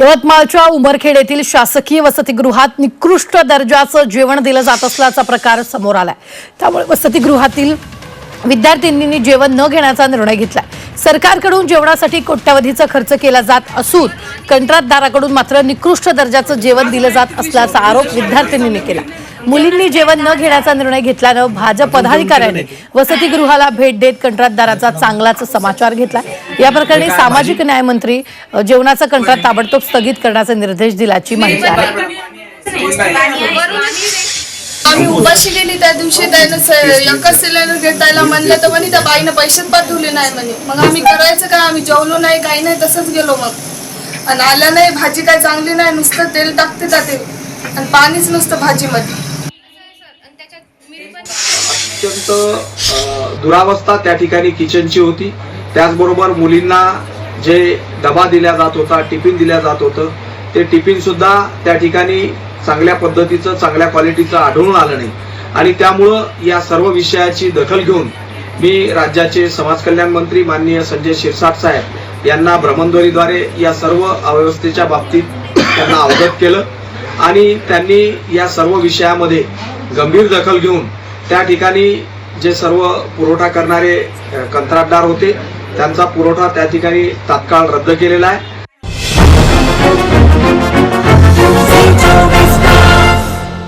यवतमाळच्या उमरखेड येथील शासकीय वसतिगृहात निकृष्ट दर्जाचं जेवण दिलं जात असल्याचा प्रकार समोर आलाय. त्यामुळे वसतिगृहातील विद्यार्थ्यांनी जेवण न घेण्याचा निर्णय घेतलाय. सरकारकडून जेवणासाठी कोट्यवधीचा खर्च केला जात असून कंत्राटदाराकडून मात्र निकृष्ट दर्जाचं जेवण दिलं जात असल्याचा आरोप विद्यार्थिनींनी केला. मुलींनी जेवण न घेण्याचा निर्णय घेतल्यानं भाजप पदाधिकाऱ्यांनी वसतिगृहाला भेट देत कंत्राटदाराचा चांगलाच समाचार घेतला. या प्रकरणी सामाजिक न्याय मंत्री अ, जेवणाचं कंत्राट ताबडतोब स्थगित करण्याचे निर्देश दिल्याची माहिती आहे. आम्ही उपाशी गेली त्या दिवशी त्यानं स- एकच सिलेंडर घेतायला म्हणलं तर म्हणे त्या बाईनं पैसेच पाठवले नाही म्हणे. मग आम्ही करायचं काय? आम्ही जेवलो नाही काही नाही तसंच गेलो मग. आणि आलं नाही भाजी काय चांगली नाही नुसतं तेल टाकते त्या तेल आणि पाणीच नुसतं भाजीमध्ये. अत्यंत दुरावस्था त्या ठिकाणी किचनची होती. त्याचबरोबर मुलींना जे डबा दिला जात होता टिफिन दिल्या जात होतं ते टिफिन सुद्धा त्या ठिकाणी चांगल्या पद्धतीचं चांगल्या क्वालिटीचं आढळून आलं नाही. आणि त्यामुळं या सर्व विषयाची दखल घेऊन मी राज्याचे समाज कल्याण मंत्री माननीय संजय शिरसाट साहेब यांना भ्रमणध्वनीद्वारे या सर्व अव्यवस्थेच्या बाबतीत त्यांना अवगत केलं आणि त्यांनी या सर्व विषयामध्ये गंभीर दखल घेऊन त्या ठिकाणी जे सर्व पुरवठा करणारे कंत्राटदार होते त्यांचा पुरवठा त्या ठिकाणी तात्काळ रद्द केलेला आहे.